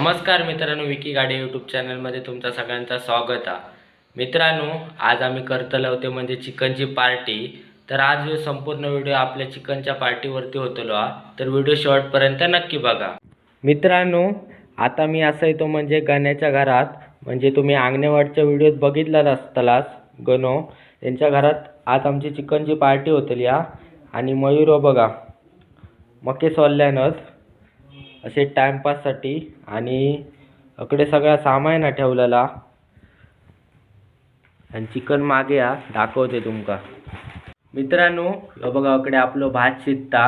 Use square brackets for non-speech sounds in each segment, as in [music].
नमस्कार मित्रांनो विकी गाडी यूट्यूब चॅनलमध्ये तुमचा सगळ्यांचा स्वागत आहे. मित्रांनो आज आम्ही करतलो ते म्हणजे चिकनची पार्टी. तर आज संपूर्ण व्हिडिओ आपल्या चिकनच्या पार्टीवरती होतलो हा तर व्हिडिओ शॉर्टपर्यंत नक्की बघा. मित्रांनो आता मी असं येतो म्हणजे गण्याच्या घरात. म्हणजे तुम्ही आंगणेवाडच्या व्हिडिओत बघितलाच असतालाच गणो. त्यांच्या घरात आज आमची चिकनची पार्टी होतली हा आणि मयूर बघा. मके सोलल्यानंच असे टाइमपाससाठी आणि अकडे सगळा सामान हा ठेवलेला. आणि चिकन मागे हा दाखवते तुमका. मित्रांनो हो बघा अकडे आपलो भात शिजता.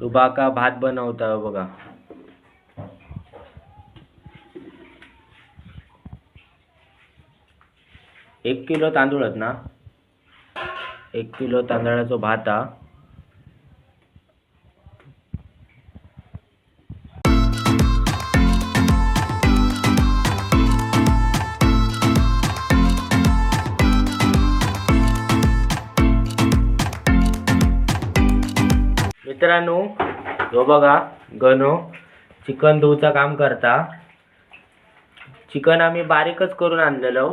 रुबाका भात बनवता हो बघा. एक किलो तांदूळ आहेत ना? एक किलो तांदळाचो भात हा. मित्रांनो जो बघा गणो चिकन धुवचा काम करता. चिकन आम्ही बारीकच करून आणलेलो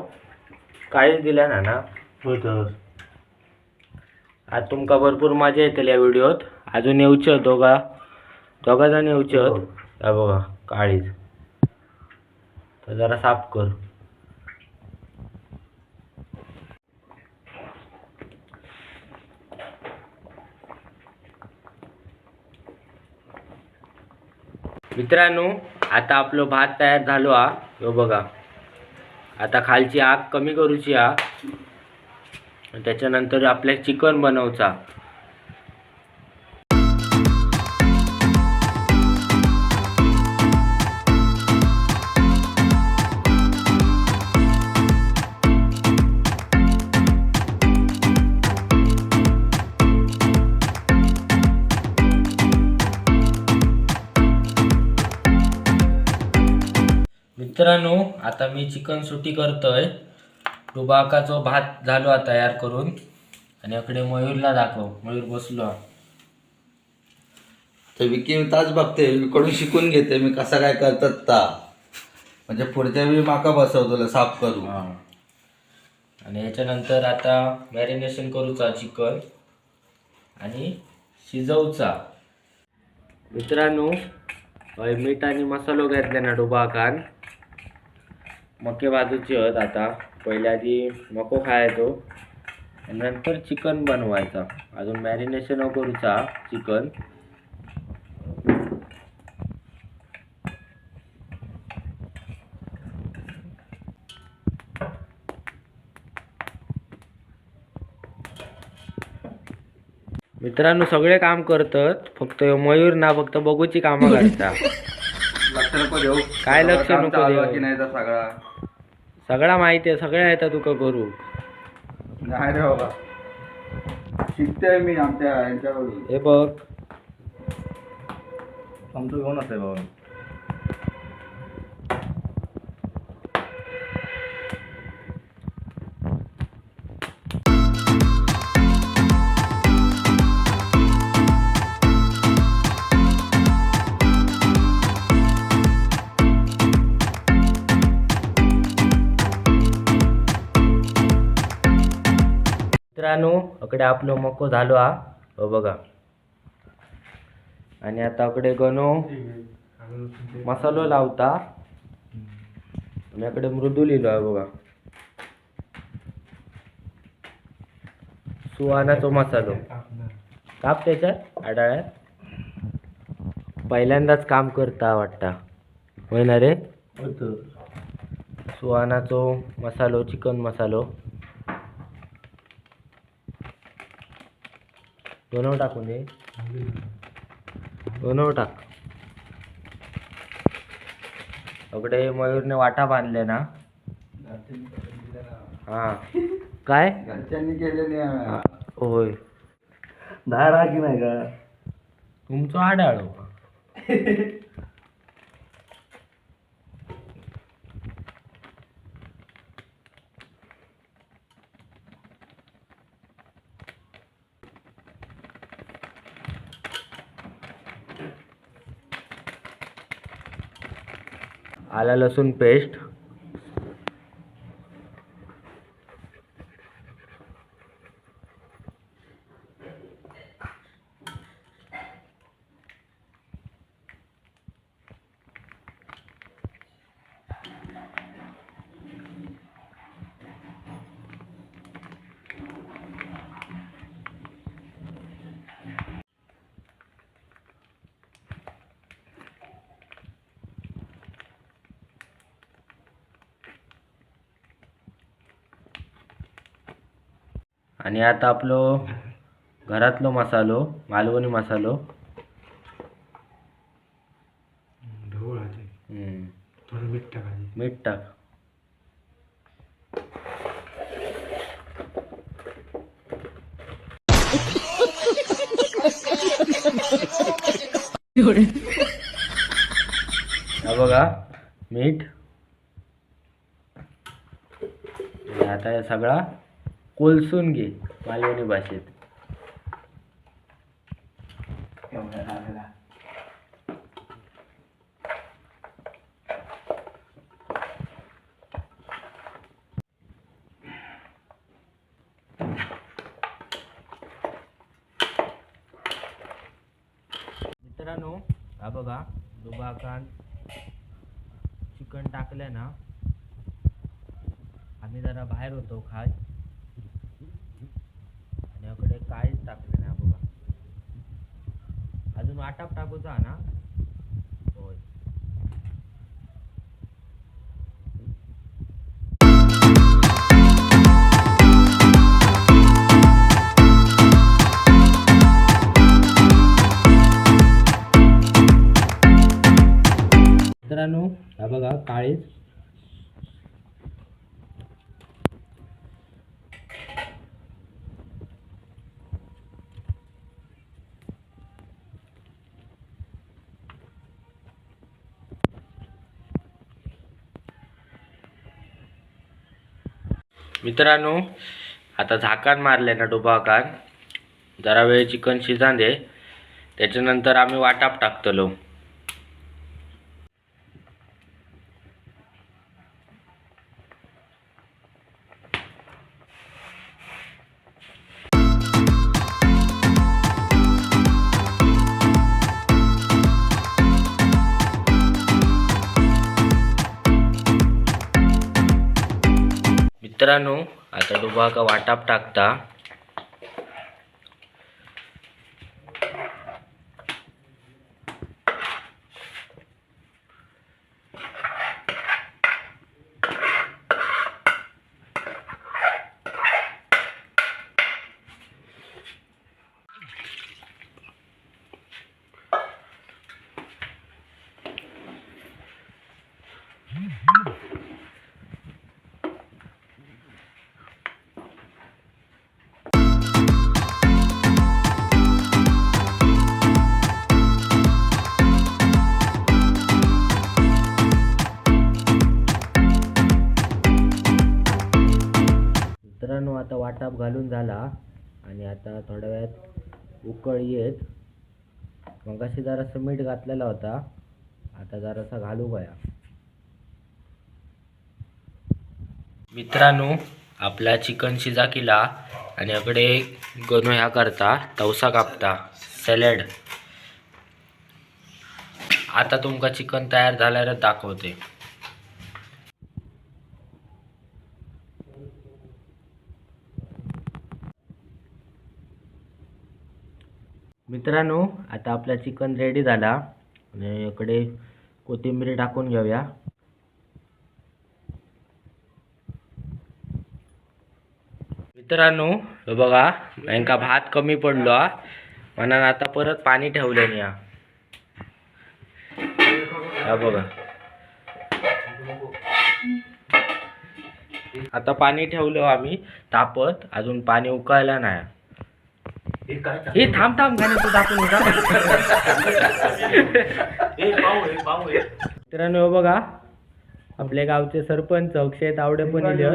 काळीच दिल्या ना. ना आज तुमका भरपूर मजा येतली या व्हिडिओत. अजून येऊचे दोघा. दोघा जण येऊचे हा बघा काळीज. तर जरा साफ कर. मित्रांनो आता आपलो भात तयार झालो हा. हो बघा. आता खालची आग कमी करूची हा. आणि त्याच्यानंतर आपल्या चिकन बनवचा. मित्रांनो आता मी चिकन सुटी करतोय. रुबाकाचो भात झालो हा तयार करून. आणि अकडे मयूरला दाखव. मयूर बसलो. तर विकी मी ताच बघते. मी कडून शिकून घेते. मी कसा काय करतात ता. म्हणजे पुढच्या वेळी माका बसवतो साफ करू. आणि याच्यानंतर आता मॅरिनेशन करूचा चिकन. आणि शिजवचा. मित्रांनो मीठ आणि मसालो घेतले ना डुबाकान मके भाजूची हत आता. पहिले आधी मको खायचो. नंतर चिकन बनवायचा. अजून मॅरिनेशन करूचा चिकन. मित्रांनो सगळे काम करतात. फक्त मयूर ना फक्त बघूची कामं [laughs] करता लक्ष नको देऊ. काय लक्ष नको देऊ? की नाही तर सगळा? सगळा माहिती आहे सगळ्या येतात तुका करू. नाही रे बाबा. शिकते मी आमच्या यांच्याकडून हे बघ. आमचं घेऊन असते बाबा? मित्रांनो अकडे आपलो मको झालो हा. हो बघा. आणि आता अकडे गणो मसालो लावता. आणि अकडे मृदू लिहिलो आहे बघा. सुहानाचो मसालो. काप त्याच्यात आडाळ्यात. पहिल्यांदाच काम करता वाटता. होय ना रे? सुहानाचो मसालो चिकन मसालो. दोनव टाकून दे. दोनव टाक. अकडे मयूरने वाटा बांधले ना. हा. काय? घरच्यांनी केले नाही होय. दहा राखी नाही का? तुमचं आढाळो [laughs] आला लसूण पेस्ट आणि आता आपलो घरातलो मसालो मालवणी मसालो. मीठ टाकायचे मीठ टाक. हा बघा मीठ. आता हे सगळा कोलसून घे मालवणी भाषेत. मित्रांनो हा बघा दुबाकान चिकन टाकलं ना आम्ही जरा बाहेर होतो खाय आणि याकडे काहीच टाकलं नाही हा बघा अजून वाटाप टाकूचा ना. होय. मित्रांनो हा बघा काळीच मित्रांनो आता झाकण मारले ना डोबाकान जरा वेळ चिकन शिजान दे त्याच्यानंतर आम्ही वाटाप टाकतलो. मित्रांनो आता डोबाका वाटाप टाकता. मित्रांनो हो आता वाटाप घालून झाला आणि आता थोड्या वेळात उकळ येत. मग अशी जरासं मीठ घातलेला होता. आता जरासा घालू बया. मित्रांनो आपला चिकन शिजा केला आणि आपले गणू ह्या करता तवसा कापता सॅलड. आता तुमका चिकन तयार झाल्यावर दाखवते. मित्रांनो आता आपला चिकन रेडी झाला. आणि इकडे कोथिंबीर टाकून घेऊया. मित्रांनो बघा यांका भात कमी पडलो हा. म्हणून आता परत पाणी ठेवलं या हा बघा. आता पाणी ठेवलं आम्ही तापत अजून पाणी उकळलं नाही. हे काय हे थांब थांब गाणे तू दाखवून होता हे पाहू हे पाहू हे. मित्रांनो हे बघा. आपल्या गावचे सरपंच अक्षय तावडे पण इले.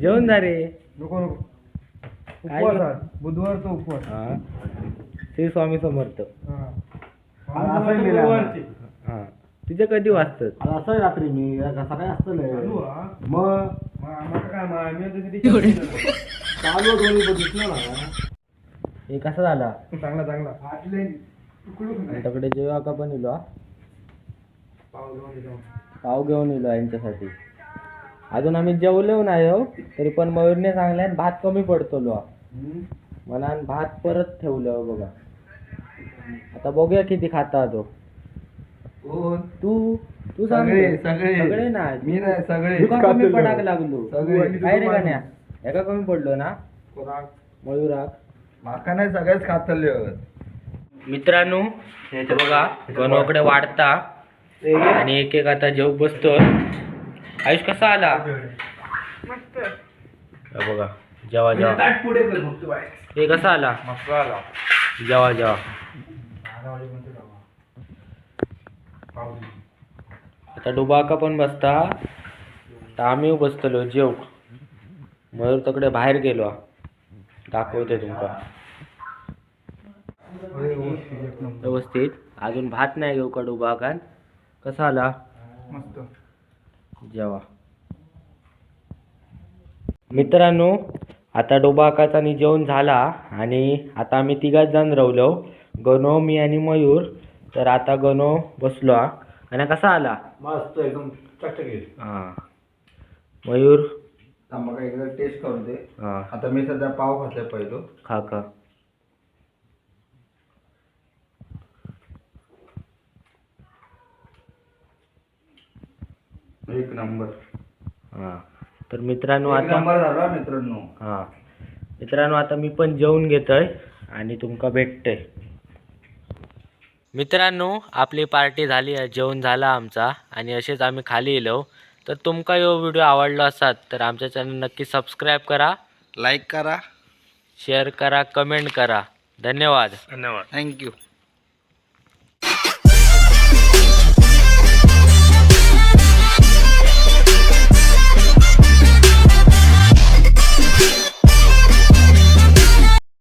जेवण जा रे नको नको. काय उपवास आज. बुधवारचा उपवास. हा. श्री स्वामी समर्थ. हा. लिहिलं आहे. हा. तुझे कधी वाचतात आता असं रात्री मी सकाळी असतं हा. मग? चालू दोन्ही ना हे कसा झाला? चांगला चांगला. आमच्याकडे जेव्हा का पण इलो हा. पाव घेऊन इलो यांच्यासाठी. अजून आम्ही जेवलो नाही हो तरी पण मयूरने सांगल्यान भात कमी पडतो लो. मला भात परत ठेवलं हो बघा. आता बघूया किती खाता तो. कोण? तू तू सांग सगळे. सगळे. सगळे ना. मी नाही सगळे. तुका कमी पडाक लागलो. सगळे. काय रे गाण्या. एका कमी पडलो ना? कोणाक? मयुराक. माका नाही सगळेच खातले मित्रांनो हे बघा गणोकडे वाढता. आणि एक एक आता जेव बसतो. आयुष कसा आला? हे बघा जेवा जेवा. ताट पुढे कर फक्त बाय. हे कसा आला? मस्त आला. जेवा जेवा दहा वाजेपर्यंत जावा. पाव दे. आता डुबाका पण बसता. तर आम्ही बसतलो जेव मयूर तकडे बाहेर गेलो. दाखवते तुमका. व्यवस्थित, अजून भात नाही घेऊ का डुबाकान? कसा आला? मस्त. जेवा. मित्रांनो आता डोबाकाचा नि जेवण झाला. आणि आता आम्ही तिघाच जण रावलो गणो मी आणि मयूर. तर आता गणो बसलो हा. आणि कसा आला? मस्त एकदम चटके हा. मयूर? मग एकदा टेस्ट करू दे. हा. आता मी सध्या पाव खातले पहिलो. खा खा. एक नंबर. हा. तर मित्रांनो एक आता नंबर झाला मित्रांनो. हा. मित्रांनो आता मी पण जेवून घेतोय आणि तुमका भेटतंय. मित्रांनो आपली पार्टी झाली आहे जेवण झाला आमचा आणि असेच आम्ही खाली येलो. तर तुमका ह्यो व्हिडिओ आवडलो असात तर आमच्या चॅनल नक्की सबस्क्राईब करा लाईक करा. शेअर करा कमेंट करा. धन्यवाद. धन्यवाद. थँक्यू